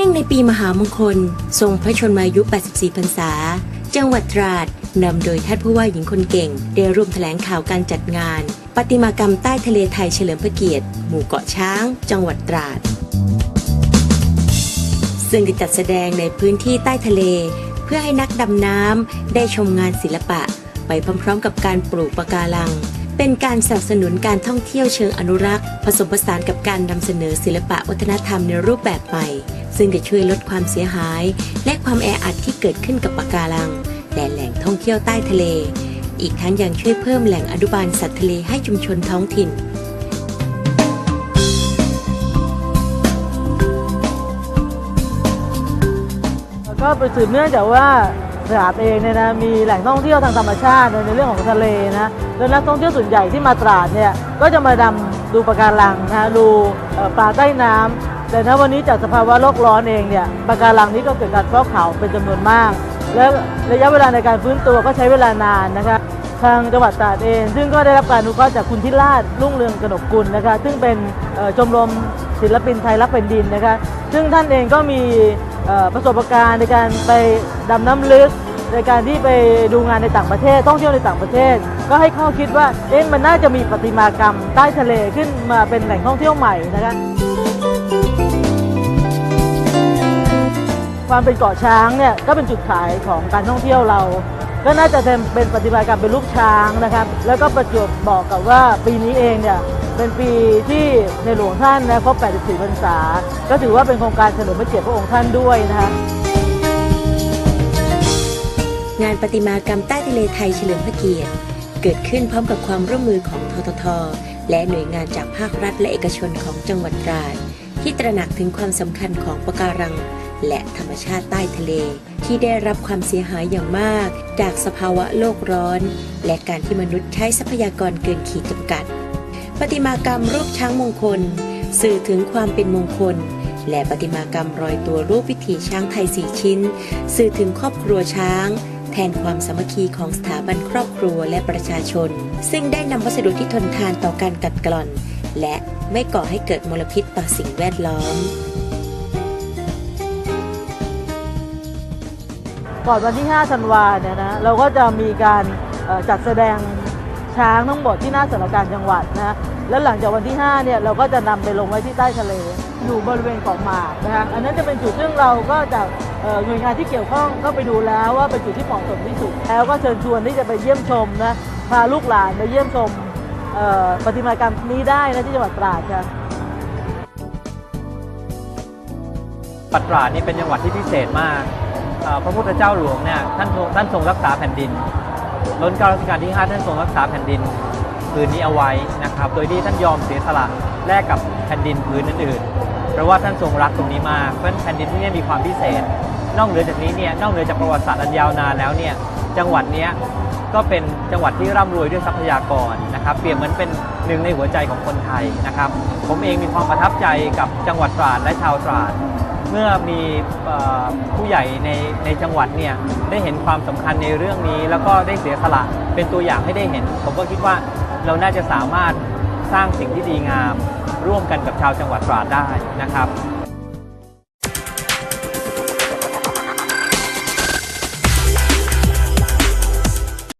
ในปีมหามงคล ทรงพระชนมายุ 84 พรรษา จังหวัดตราดนำโดยท่านผู้ว่าหญิงคนเก่ง ได้ร่วมแถลงข่าวการจัดงานประติมากรรมใต้ทะเลไทยเฉลิมพระเกียรติ หมู่เกาะช้าง จังหวัดตราด ซึ่งได้จัดแสดงในพื้นที่ใต้ทะเล เพื่อให้นักดำน้ำได้ชมงานศิลปะ ไปพร้อมๆ กับการปลูกปะการัง เป็นการสนับสนุนการท่องเที่ยวเชิงอนุรักษ์ ผสมผสานกับการนำเสนอศิลปะวัฒนธรรมในรูปแบบใหม่ ซึ่งจะช่วยลดความเสียหาย และความแออัดที่เกิดขึ้นกับปะการังและแหล่งท่องเที่ยวใต้ทะเล อีกทั้งยังช่วยเพิ่มแหล่งอนุบาลสัตว์ทะเลให้ชุมชนท้องถิ่นก็ไปสืบเนื่องจากว่า ตราดเองเนี่ยนะมีแหล่งท่องเที่ยวทางธรรมชาติในเรื่องของทะเลนะแล้วนักท่องเที่ยวส่วนใหญ่ที่มาตราดเนี่ยก็จะมาดำดูปะการังนะดูเอ่อปลาใต้น้ำแต่ถ้าวันนี้จากสภาวะโลกร้อนเองเนี่ยปะการังนี้ก็เกิดการฟอกขาวเป็นจำนวนมาก และระยะเวลาในการฟื้นตัวก็ใช้เวลานานนะคะทางจังหวัดตราดเอง ซึ่งก็ได้รับการอนุเคราะห์จากคุณทิราชรุ่งเรืองกนกกุลนะคะซึ่งเป็นชมรมศิลปินไทยรักแผ่นดินนะคะซึ่งท่านเองก็มีประสบการณ์ในการไป ดำน้ำลึก ในการที่ไปดูงานในต่างประเทศท่องเที่ยวในต่างประเทศ ก็ให้ข้อคิดว่าเอ๊ะมันน่าจะมีประติมากรรมใต้ทะเลขึ้นมาเป็นแหล่งท่องเที่ยวใหม่นะคะความเป็นเกาะช้างเนี่ยก็เป็นจุดขายของการท่องเที่ยวเรา ก็น่าจะเป็นประติมากรรมเป็นรูปช้างนะครับ แล้วก็ประจวบบอกกับว่าปีนี้เองเนี่ยเป็นปีที่ในหลวงท่านนะครบ 84 พรรษา ก็ถือว่าเป็นโครงการเฉลิมพระเกียรติพระองค์ท่านด้วยนะคะ งานประติมากรรมใต้ทะเลไทยเฉลิมพระเกียรติ เกิดขึ้นพร้อมกับความร่วมมือของททท และหน่วยงานจากภาครัฐและเอกชนของจังหวัดตราดที่ตระหนักถึงความสำคัญของปะการัง และธรรมชาติใต้ทะเล ที่ได้รับความเสียหายอย่างมาก จากสภาวะโลกร้อน และการที่มนุษย์ใช้ทรัพยากรเกินขีดจำกัด ประติมากรรมรูปช้างมงคล สื่อถึงความเป็นมงคล และประติมากรรมรอยตัวรูปวิถีช้างไทยสีชิ้น สื่อถึงครอบครัวช้าง แทนความสามัคคีของสถาบันครอบครัวและประชาชน ซึ่งได้นำวัสดุที่ทนทานต่อการกัดกร่อน และไม่ก่อให้เกิดมลพิษต่อสิ่งแวดล้อม ก่อนวันที่ 5 ธันวาเนี่ยนะเราก็จะมีการจัดแสดงช้างทั้งหมดที่หน้าสารการจังหวัดนะ แล้วหลังจากวันที่ 5 เนี่ยเราก็จะนำไปลงไว้ที่ใต้ทะเล อยู่บริเวณเกาะหมากนะคะอันนั้นจะเป็นจุดซึ่งเราก็จากเอ่อหน่วยงานที่เกี่ยวข้องก็ไปดูแล้วว่าเป็นจุดที่เหมาะสมที่สุด แล้วก็เชิญชวนที่จะไปเยี่ยมชมนะพาลูกหลานไปเยี่ยมชมเอ่อประติมากรรมนี้ได้นะที่จังหวัดตราดค่ะปัตตราดนี่เป็นจังหวัดที่พิเศษมาก พระพุทธเจ้าหลวงเนี่ยท่านทรงท่านทรงรักษาแผ่นดิน ล้นเก้ารัชกาลที่ 5 ท่านทรงรักษาแผ่นดินพื้นนี้เอาไว้นะครับ โดยที่ท่านยอมเสียสละแลกกับแผ่นดินพื้นอื่นๆ เพราะว่าท่านทรงรักตรงนี้มากเพราะฉะนั้นแผ่นดินที่นี่มีความพิเศษ นอกเหนือจากนี้เนี่ยนอกเหนือจากประวัติศาสตร์อันยาวนานแล้วเนี่ยจังหวัดเนี้ยก็เป็นจังหวัดที่ร่ำรวยด้วยทรัพยากรนะครับเปรียบเหมือนเป็นหนึ่งในหัวใจของคนไทยนะครับ ผมเองมีความประทับใจกับจังหวัดตราดและชาวตราดเมื่อมีผู้ใหญ่ในในจังหวัดเนี่ยได้เห็นความสำคัญในเรื่องนี้ แล้วก็ได้เสียสละเป็นตัวอย่างให้ได้เห็น ผมก็คิดว่าเราน่าจะสามารถสร้างสิ่งที่ดีงาม ร่วมกันกับชาวจังหวัดตราดได้นะครับ